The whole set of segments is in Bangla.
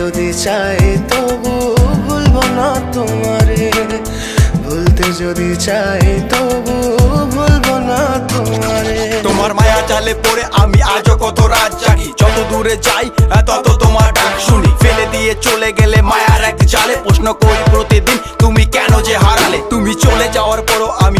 যদি চাই, তবু ভুলবো না তোমারে। ভুলতে যদি চাই, তবু ভুলবো না তোমারে। তোমার মায়া জালে পড়ে আমি আজও কত রাত জাগি। যত দূরে যাই তত তোমার ডাক শুনি। ফেলে দিয়ে চলে গেলে মায়ার এক জালে। প্রশ্ন করি প্রতিদিন, তুমি কেন যে হারালে? তুমি চলে যাওয়ার পরও আমি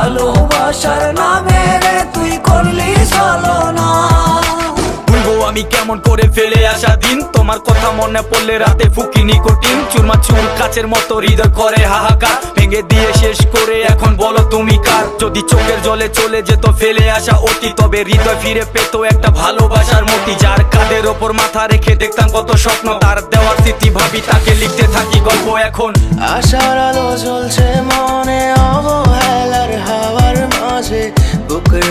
ভালোবাসার নামে রে তুই করলি চলো না আমি কেমন করে ফেলে আসা দিন? তোমার কথা মনে পড়লে রাতে ফুকি নিকোটিন। চুরমা চুর কাচের মতো হৃদয় করে হাহাকার। ভেঙে দিয়ে শেষ করে এখন বলো তুমি কার? যদি চোখের জলে চলে যেত ফেলে আসা অতি তবে হৃদয় ফিরে পেতো একটা ভালোবাসার মতি। যার কাঁধের ওপর মাথা রেখে দেখতাম কত স্বপ্ন তার দেওয়ার স্মৃতি ভাবি তাকে লিখতে থাকি গল্প এখন। আশার আলো জ্বলছে মনে বুকের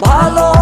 ভুলবো